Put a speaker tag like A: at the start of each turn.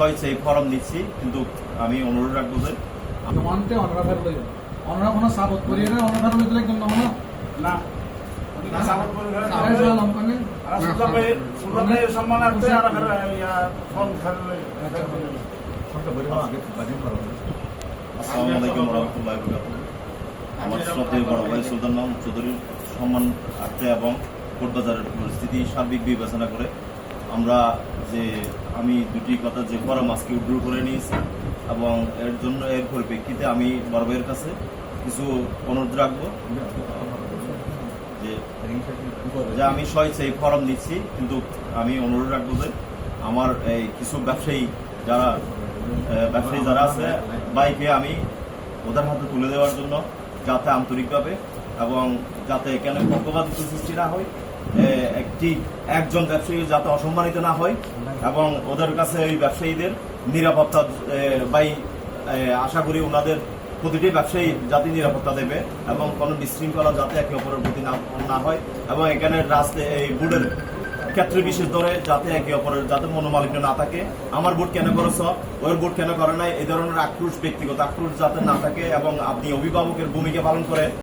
A: স্বেচ্ছায় ফর্ম নিচ্ছি কিন্তু আমি অনুরোধ রাখব যে
B: অনরা কোনো করিয়ে না অনরা কিন্তু না।
C: না?
A: রহমতুল্লাহ আমার শ্রদ্ধেয় বড় ভাই সুলতান মাহমুদ চৌধুরীর সম্মানার্থে এবং কোটবাজারের পরিস্থিতি সার্বিক বিবেচনা করে আমরা যে আমি দুটি কথা যে ফরম আজকে উড্র করে নিয়েছি এবং এর জন্য এর পরিপ্রেক্ষিতে আমি বড় কাছে কিছু অনুরোধ রাখব। যে আমি স্বেচ্ছায় ফর্ম নিচ্ছি, কিন্তু আমি অনুরোধ রাখব যে আমার এই কিছু ব্যবসায়ী যারা ব্যবসায়ী যারা আছে, বাইকে আমি ওদের হাতে তুলে দেওয়ার জন্য যাতে আন্তরিকভাবে এবং যাতে এখানে পক্ষপাতিত্ব সৃষ্টি না হয়। একটি, একজন ব্যবসায়ী যাতে অসম্মানিত না হয় এবং ওদের কাছে ওই ব্যবসায়ীদের নিরাপত্তা বাই আশা করি ওনাদের প্রতিটি ব্যবসায়ী যাতে নিরাপত্তা দেবে এবং কোনো বিশৃঙ্খলা যাতে একে অপরের প্রতি না হয় এবং এখানে রাস্তায় এই বুডের ক্ষেত্রে বিশেষ ধরে যাতে একে অপরের, যাতে মনোমালিন্য না থাকে। আমার ভোট কেন করেছ ওর ভোট কেন করে নাই? এই ধরনের আক্রোশ, ব্যক্তিগত আক্রোশ যাতে না থাকে এবং আপনি অভিভাবকের ভূমিকা পালন করে